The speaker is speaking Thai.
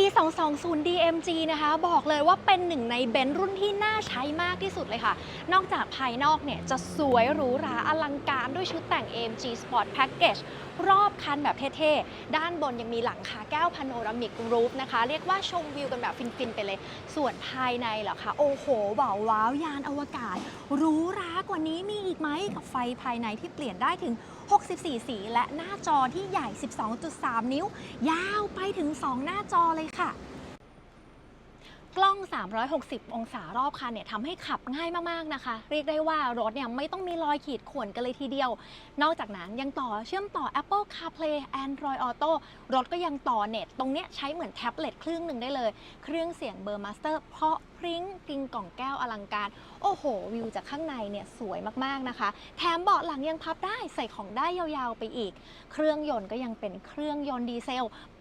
e 2 2 0 DMG นะคะ บอกเลยว่าเป็นหนึ่งในเบนซ์รุ่นที่น่าใช้มากที่สุดเลยค่ะ นอกจากภายนอกเนี่ย จะสวยหรูหราอลังการด้วยชุดแต่ง AMG Sport Package รอบคันแบบเท่ๆ ด้านบนยังมีหลังคาแก้วพาโนรามิกรูฟนะคะ เรียกว่าชมวิวกันแบบฟิน ๆ ไปเลย ส่วนภายในเหรอคะ โอ้โหว้าว้าว ยานอวกาศหรูหรากว่านี้มีอีกไหมกับไฟภายในที่เปลี่ยนได้ถึง 64 สี และหน้าจอที่ใหญ่ 12.3 นิ้ว ยาวไปถึง 2 หน้าจอเลยเลยค่ะ กล้อง 360 องศารอบคันเนี่ยทำให้ขับง่ายมากๆนะคะ เรียกได้ว่ารถเนี่ยไม่ต้องมีรอยขีดข่วนกันเลยทีเดียว นอกจากนั้นยังต่อเชื่อมต่อ Apple CarPlay Android Auto รถก็ยังต่อเน็ต ตรงเนี้ยใช้เหมือนแท็บเล็ตเครื่องหนึ่งได้เลย เครื่องเสียงเบอร์มาสเตอร์เพราะพริ้งกริงกล่องแก้วอลังการ โอ้โห วิวจากข้างในเนี่ยสวยมากๆนะคะ แถมเบาะหลังยังพับได้ใส่ของได้ยาวๆไปอีก เครื่องยนต์ก็ยังเป็นเครื่องยนต์ดีเซล